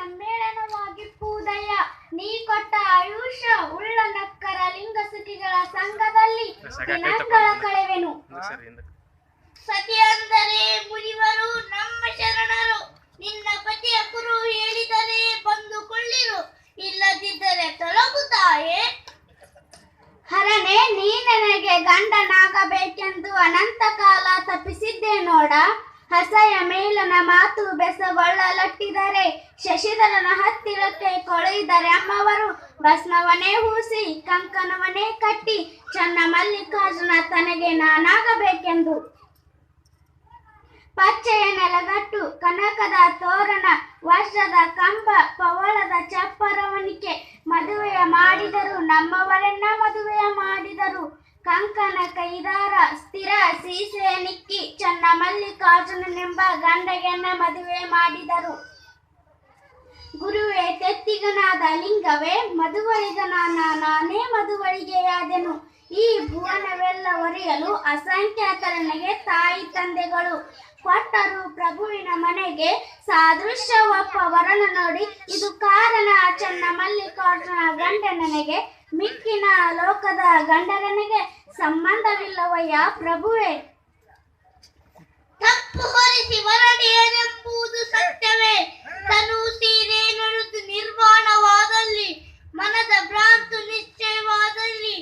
ಸಮ್ಮೇಳನವಾಗಿ ಪೂದಯ ನೀ ಕೊಟ್ಟ ಆಯುಷ ಉಳ್ಳ ನಕ್ಕರ ಲಿಂಗ ಸುಖಿಗಳ ಸಂಘದಲ್ಲಿ ಕಳೆವೆನು. ಸತಿಯಂದರೆ ಮುನಿವರು ನಮ್ಮ ಶರಣರು. ನಿನ್ನ ಬೆಸಗೊಳ್ಳಲಟ್ಟಿದರೆ ಶಶಿಧರನ ಹತ್ತಿರಕ್ಕೆ ಕೊಳೆಯಿದ್ದಾರೆ ಅಮ್ಮವರು ಭಸ್ಮವನೇ ಹೂಸಿ ಕಂಕಣವನೇ ಕಟ್ಟಿ, ಚನ್ನ ಮಲ್ಲಿಕಾರ್ಜುನ ತನಗೆ ನಾನಾಗಬೇಕೆಂದು. ಪಚ್ಚೆಯ ನೆಲಗಟ್ಟು ಕನಕದ ತೋರಣ, ವರ್ಷದ ಕಂಬ, ಪವಳದ ಚಪ್ಪರವನಿಕೆ ಮದುವೆಯ ಮಾಡಿದರು, ನಮ್ಮವರನ್ನ ಮದುವೆಯ ಮಾಡಿದರು. ಕಂಕನ ಕೈದಾರ, ಸ್ಥಿರ ಸೀಸೆಯ ನಿಕ್ಕಿ ಚನ್ನ ಮಲ್ಲಿಕಾರ್ಜುನನೆಂಬ ಗಂಡಗೆನ್ನ ಮದುವೆ ಮಾಡಿದರು. ಗುರುವೇ ತೆತ್ತಿಗನಾದ ಲಿಂಗವೇ ಮದುವಳಿಗನಾನ ನಾನೇ ಮದುವಳಿಗೆಯಾದೆನು. ಈ ಭುವನವೆಲ್ಲ ಒರೆಯಲು ಅಸಂಖ್ಯಾತರನಿಗೆ ತಾಯಿ ತಂದೆಗಳು. ಕೊಟ್ಟರು ಪ್ರಭುವಿನ ಮನೆಗೆ ಸಾದೃಶ್ಯ ಒಪ್ಪ ವರನ ನೋಡಿ, ಇದು ಕಾರಣ, ಚೆನ್ನ ಮಲ್ಲಿಕಾರ್ಜುನ ಗಂಡ ನನಗೆ ಮಿಕ್ಕಿನ ಲೋಕದ ಗಂಡರನಿಗೆ ಸಂಬಂಧವಿಲ್ಲವಯ್ಯ ಪ್ರಭುವೇ. ತಪ್ಪು ಹೊರಿಸಿ ವರಣಿಯನೆಂಬುದು ಸತ್ಯವೇ. ತನು ಸೀರೆ ನುಡಿದು ನಿರ್ವಾಣವಾದಲ್ಲಿ ಮನದ ಭ್ರಾಂತು ನಿಶ್ಚಯವಾದಲ್ಲಿ.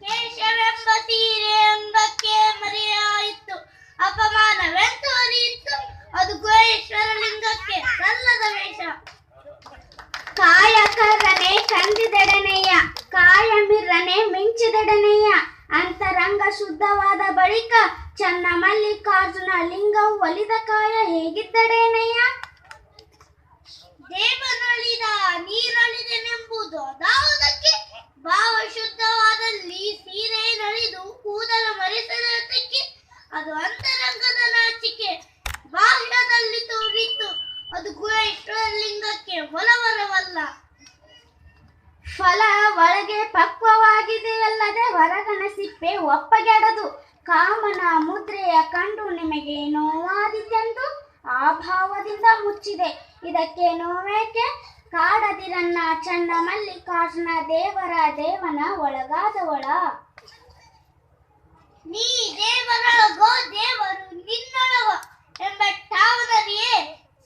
ಕೇಶವೆಂಬ ಸೀರೆ ಅಂಗಕ್ಕೆ ಮರೆಯಾಯಿತು. ಅಪಮಾನವೆಂದು ಅರಿಯಿತು. ಅದು ಗೋಯೇಶ್ವರ ಲಿಂಗಕ್ಕೆ ಸಲ್ಲದ ವೇಷ. ಕಾಯಕರನೆ ಕಾಯ ಕಾಯಮಿರನೆ ಮಿಂಚಿದಡನೆಯ. ಅಂತರಂಗ ಶುದ್ಧವಾದ ಬಳಿಕ ಚನ್ನ ಮಲ್ಲಿಕಾರ್ಜುನ ಲಿಂಗವು ಒಲಿದ ಕಾಯ ಹೇಗಿದ್ದಡೇನಯ್ಯ ದೇವನೊಳಿದ ನೀರೊಳಿದೆನೆಂಬುದು ಅದಾವುದಕ್ಕೆ ಭಾವ ಶುದ್ಧವಾದಲ್ಲಿ ಸೀರೆ ನಳಿದು ಕೂದಲ ಮರೆಸದಕ್ಕೆ ಅದು ಅಂತರಂಗದ ನಾಚಿಕೆ. ಬಾಹ್ಯದಲ್ಲಿ ತೋರಿತು ಅದು ಗುಹೇಶ್ವರಲಿಂಗಕ್ಕೆ ಒಲವರವಲ್ಲ. ಫಲ ಒಳಗೆ ಪಕ್ವವಾಗಿದೆಯಲ್ಲದೆ ಹೊರಗಣ ಸಿಪ್ಪೆ ಒಪ್ಪಗೆಡದು. ಕಾಮನ ಮುದ್ರೆಯ ಕಂಡು ನಿಮಗೆ ನೋವಾದಿತೆಂದು ಆ ಭಾವದಿಂದ ಮುಚ್ಚಿದೆ. ಇದಕ್ಕೆ ನೋವೇಕೆ ಕಾಡದಿರನ್ನ ಚಂದ ಮಲ್ಲಿಕಾರ್ಜುನ ದೇವರ ದೇವನ ಒಳಗಾದವಳ. ನೀ ದೇವರೊಳಗೋ ದೇವರು ನಿನ್ನೊಳಗೋ ಎಂಬ ಠಾವನರಿಯೇ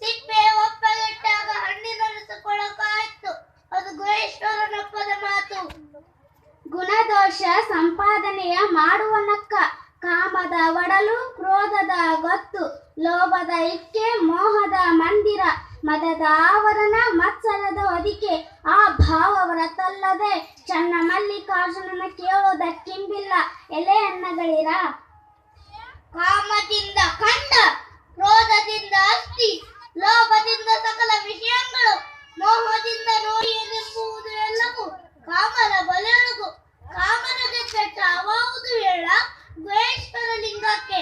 ಸಿಪ್ಪೆ ಒಪ್ಪಗೆಟ್ಟಾಗ ಹಣ್ಣಿನರಸಕೊಳಕಾಯ್ತು ಅದು ಗುಹೇಶ್ವರನಪ್ಪದ ಮಾತು. ಗುಣದೋಷ ಸಂಪಾದನೆಯ ಮಾಡುವನಕ್ಕ ಕಾಮದ ಒಡಲು ಕ್ರೋಧದ ಗೊತ್ತು ಲೋಭದ ಇಕ್ಕೆ ಮೋಹದ ಮಂದಿರ ಮದದ ಆವರಣ ಮತ್ಸರದ ಹೊದಿಕೆ ಆ ಭಾವವರತಲ್ಲದೆ ಚನ್ನ ಮಲ್ಲಿಕಾರ್ಜುನನ ಕೇಳೋದಕ್ಕಿಂಬಿಲ್ಲ ಎಲೆ ಅನ್ನಗಳಿರ? ಕಾಮದಿಂದ ಕಂಡ, ಕ್ರೋಧದಿಂದ ಅಸ್ತಿ ಲೋಭದಿಂದ ಸಕಲ ವಿಷಯಗಳು, ಮೋಹದಿಂದ ನೋಡಿ ಎನ್ನುವುದು ಎಲ್ಲವೂ ಕಾಮದ ಬಲೆಯೊಳಗು. ಕಾಮನ ಗೆದ್ದ ಅವಾವುದು ಹೇಳ ಗುಹೇಶ್ವರ ಲಿಂಗಕ್ಕೆ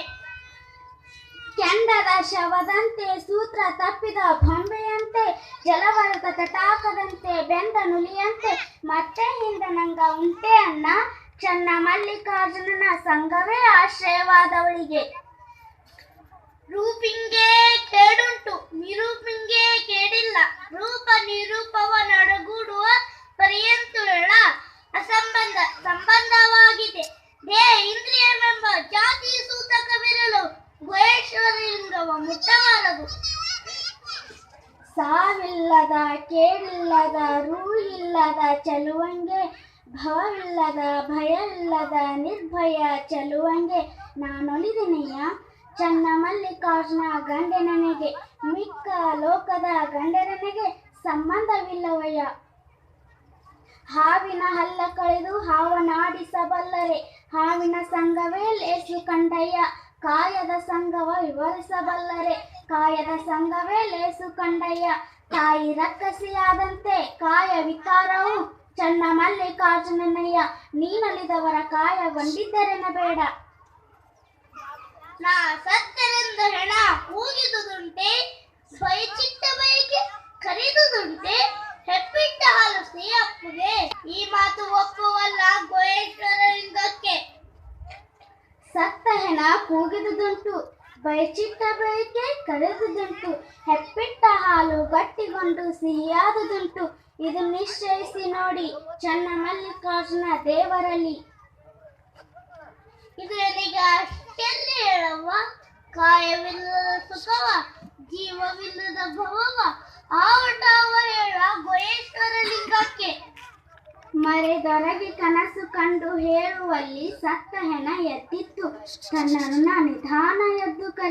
ಕೆಂಡದ ಶವದಂತೆ ಸೂತ್ರ ತಪ್ಪಿದ ಬೊಂಬೆಯಂತೆ ಜಲವರದ ತಟಾಕದಂತೆ, ಬೆಂದ ನುಲಿಯಂತೆ, ಮತ್ತೆ ಹಿಂದೆ ನಂಗ ಉಂಟೆ ಅನ್ನ, ಚನ್ನ ಮಲ್ಲಿಕಾರ್ಜುನನ ಸಂಘವೇ ಆಶ್ರಯವಾದವಳಿಗೆ. ರೂಪಿಂಗೆ ಕೇಡುಂಟು, ನಿರೂಪಿಂಗೆ ಕೇಡಿಲ್ಲ, ರೂಪ ನಿರೂಪವ ನಡಗೂಡುವ ಪರ್ಯಂತುಳ ಅಸಂಬಂಧ, ಸಂಬಂಧವಾಗಿದೆ. ಕೇಳಿಲ್ಲದ ಇಲ್ಲದ ಚಲುವಂಗೆ ಭಯವಿಲ್ಲದ ನಿರ್ಭಯ ಚಲುವಂಗೆ ನಾನೊಲಿದಿನಿಯ ಚನ್ನ ಮಲ್ಲಿಕಾರ್ಜುನ ಗಂಡನನೆಗೆ, ಮಿಕ್ಕ ಲೋಕದ ಗಂಡರನೆಗೆ ಸಂಬಂಧವಿಲ್ಲವಯ್ಯ. ಹಾವಿನ ಹಲ್ಲ ಕಳೆದು ಹಾವನಾಡಿಸಬಲ್ಲರೆ ಹಾವಿನ ಸಂಘವೇ ಲೇಸು ಕಂಡಯ್ಯ. ಕಾಯದ ಸಂಘವ ವಿವರಿಸಬಲ್ಲರೆ. ಕಾಯದ ಸಂಘವೇ ಲೇಸು ಕಂಡಯ್ಯ. ತಾಯಿ ರಕ್ಕಸಿಯಾದಂತೆ ಕಾಯ ವಿಕಾರವು ಚನ್ನ ಮಲ್ಲಿಕಾರ್ಜುನಯ್ಯ ನೀನಲಿದವರ ಕಾಯಗೊಂಡಿದ್ದರೆನ ಬೇಡ ನಾ ಸತ್ತರೆಂದ ಹೆಣ ಕೂಗಿದುದುಂಟೆ ಬಯಚಿಟ್ಟ ಬಯಕೆ ಕರಿದುದುಂಟೆ, ಹೆಪ್ಪಿಟ್ಟ ಹಾಲು ಸಿಹಿಯಪ್ಪುಗೆ ಈ ಮಾತು ಒಪ್ಪುವಲ್ಲ ಗುಹೇಶ್ವರ ಲಿಂಗಕ್ಕೆ ಸತ್ತ ಹೆಣ ಕೂಗಿದುದುಂಟು ಬಯಚಿಟ್ಟ ಬಯಕೆ ಕರೆದುದುಂಟು ಹೆಪ್ಪಿಟ್ಟ ಹಾಲು ಗಟ್ಟಿಗೊಂಡು ಸಿಹಿಯಾದುದುಂಟು. ಇದು ನಿಶ್ಚಯಿಸಿ ನೋಡಿ ಚನ್ನ ಮಲ್ಲಿಕಾರ್ಜುನ ದೇವರಲ್ಲಿ. ಇದು ನನಗೆ ಆಶ್ಚರ್ಯ ಹೇಳವ್ವ ಕಾಯವಿಲ್ಲದ ಸುಖವ, ಜೀವವಿಲ್ಲದ ಭವವ ಆವಟಾವ ಹೇಳ ಗೋಯೇಶ್ವರ ಲಿಂಗಕ್ಕೆ. ಮರೆದೊರಗಿ ಕನಸು ಕಂಡು ಹೇಳುವಲ್ಲಿ ಸತ್ತ ಹೆಣ ಎತ್ತಿತ್ತು. ತನ್ನ ಋಣ ನಿಧಾನ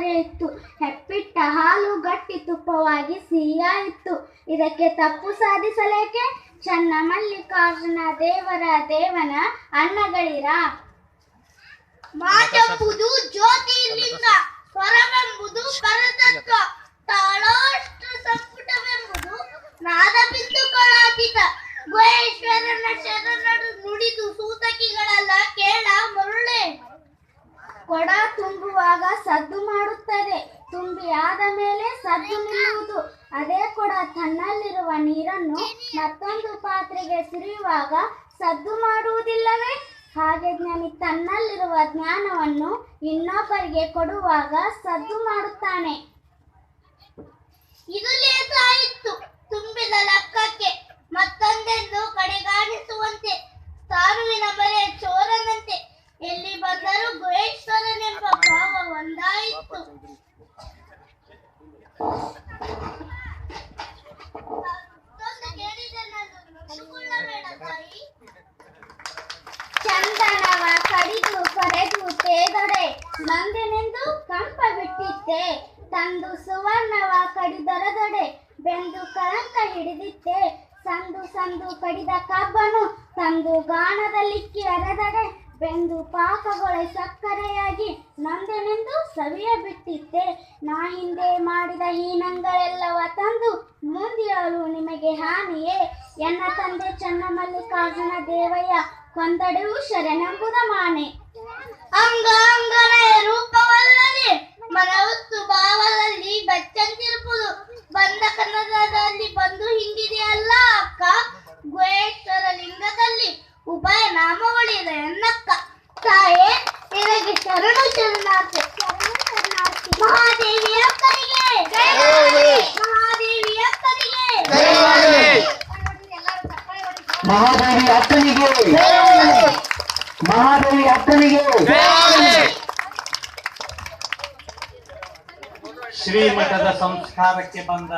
ಇತ್ತು ಹೆಪ್ಪಿಟ್ಟ ಹಾಲು ಗಟ್ಟಿ ತುಪ್ಪವಾಗಿ ಸಿಹಿಯಾಯಿತು ಇದಕ್ಕೆ ತಪ್ಪು ಸಾಧಿಸಲೇಕೆ? ಚನ್ನ ಮಲ್ಲಿಕಾರ್ಜುನ ದೇವರ ದೇವನ ಅನ್ನಗಳಿರ? ಮಾತೆಂಬುದು ಜ್ಯೋತಿರ್ಲಿಂಗ ಸ್ವರವೆಂಬುದು ಸದ್ದು ನಿಲ್ಲುವುದು ಅದೇ ಕೂಡ ತನ್ನಲ್ಲಿರುವ ನೀರನ್ನು ಮತ್ತೊಂದು ಪಾತ್ರೆಗೆ ಸುರಿಯುವಾಗ ಸದ್ದು ಮಾಡುವುದಿಲ್ಲವೇ? ಹಾಗೆ ಜ್ಞಾನಿ ತನ್ನಲ್ಲಿರುವ ಜ್ಞಾನವನ್ನು ಇನ್ನೊಬ್ಬರಿಗೆ ಕೊಡುವಾಗ ಸದ್ದು ಮಾಡುತ್ತಾನೆ. ಚಂದನವ ಕಡಿದು ಕರೆದು ತೇದೊಡೆ ಮಂದನೆಂದು ಕಂಪ ಬಿಟ್ಟಿತ್ತೆ ತಂದು ಸುವರ್ಣವ ಕಡಿದೊರದೊಡೆ ಬೆಂದು ಕಳಂಕ ಹಿಡಿದಿತ್ತೆ ಸಂದು ಸಂದು ಕಡಿದ ಕಬ್ಬನು ತಂದು ಗಾಣದಲ್ಲಿಕ್ಕಿ ಅರೆದಡೆ. ಬೆಂದು ಪಾಕಗೊಳೆ ಸಕ್ಕರೆಯಾಗಿ ನಂದೆನೆಂದು ಸವಿಯ ಬಿಟ್ಟಿದ್ದೆ. ನಾ ಹಿಂದೆ ಮಾಡಿದ ಹೀನಂಗಳೆಲ್ಲವ ತಂದು ಮುಂದಿಯಲು ನಿಮಗೆ ಹಾನಿಯೇ. ಎನ್ನ ತಂದೆ ಚನ್ನಮಲ್ಲಿಕಾರ್ಜುನ ದೇವಯ್ಯ ಕೊಂದಡೆವು ಶರಣಂಬುದ ಮಾನೆ. ಅಂಗ ಅಂಗನ ರೂಪವಲ್ಲದೆ ಮನವತ್ತು ಭಾವದಲ್ಲಿ ಬೆಚ್ಚಂತಿರುವುದು ಬಂದ ಕನ್ನಡದಲ್ಲಿ ಉಭಯ ನಾಮಗಳಿದೆ ಎನ್ನಕ್ಕ. ತಾಯೇ ನಿನಗೆ ಶರಣು ಶರಣಾರ್ಥಿ. ಮಹಾದೇವಿ ಅಕ್ಕನಿಗೆ. ಮಹಾದೇವಿ. ಅಕ್ಕನಿಗೆ. ಮಹಾದೇವಿ. ಅಕ್ಕನಿಗೆ. ಮಹಾದೇವಿ. ಅಕ್ಕನಿಗೆ. ಶ್ರೀಮಠದ ಸಂಸ್ಕಾರಕ್ಕೆ ಬಂದ